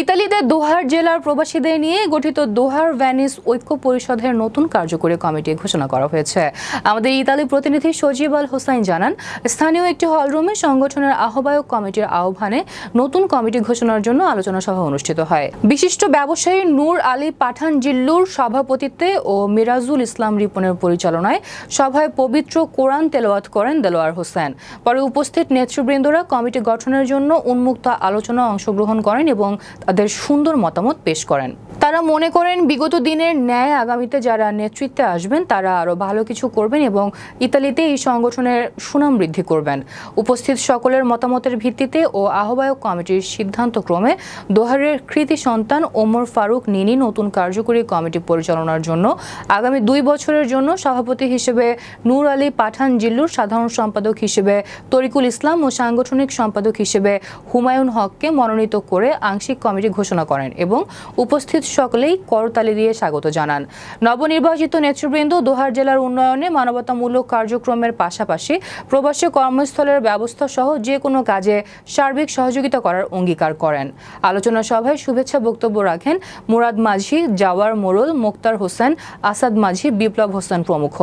ইতালিতে দোহার জেলার প্রবাসীদের নিয়ে গঠিত দোহার ভ্যানিস ঐক্য পরিষদের নতুন কার্যকরী কমিটি ঘোষণা করা হয়েছে। আমাদের ইতালি প্রতিনিধি সজীব আল হোসাইন জানান, স্থানীয় একটি হলরুমে সংগঠনের আহ্বায়ক কমিটির আহ্বানে নতুন কমিটি ঘোষণার জন্য আলোচনা সভা অনুষ্ঠিত হয়। বিশিষ্ট ব্যবসায়ী নূর আলী পাঠান জিল্লুর সভাপতিত্বে ও মিরাজুল ইসলাম রিপনের পরিচালনায় সভায় পবিত্র কোরআন তেলাওয়াত করেন দেলোয়ার হোসেন। পরে উপস্থিত নেতৃবৃন্দরা কমিটি গঠনের জন্য উন্মুক্ত আলোচনা অংশগ্রহণ করেন এবং তাদের সুন্দর মতামত পেশ করেন। তারা মনে করেন বিগত দিনের ন্যায় আগামীতে যারা নেতৃত্বে আসবেন, তারা আরও ভালো কিছু করবেন এবং ইতালিতে এই সংগঠনের সুনাম বৃদ্ধি করবেন। উপস্থিত সকলের মতামতের ভিত্তিতে ও আহ্বায়ক কমিটির সিদ্ধান্ত ক্রমে দোহারের কৃতি সন্তান ওমর ফারুক নিনি নতুন কার্যকরী কমিটি পরিচালনার জন্য, আগামী দুই বছরের জন্য সভাপতি হিসেবে নূর আলী পাঠান জিল্লুর সাধারণ সম্পাদক হিসেবে তরিকুল ইসলাম ও সাংগঠনিক সম্পাদক হিসেবে হুমায়ুন হককে মনোনীত করে আংশিক কমিটি ঘোষণা করেন এবং উপস্থিত সকলেই করতালি দিয়ে স্বাগত জানান। নবনির্বাচিত নেতৃবৃন্দ দোহার জেলার উন্নয়নে মানবতামূলক কার্যক্রমের পাশাপাশি প্রবাসী কর্মস্থলের ব্যবস্থা সহ যে কোনো কাজে সার্বিক সহযোগিতা করার অঙ্গীকার করেন। আলোচনা সভায় শুভেচ্ছা বক্তব্য রাখেন মুরাদ মাঝি, জাওয়ার মোড়ল মোক্তার হোসেন, আসাদ মাঝি, বিপ্লব হোসেন প্রমুখ।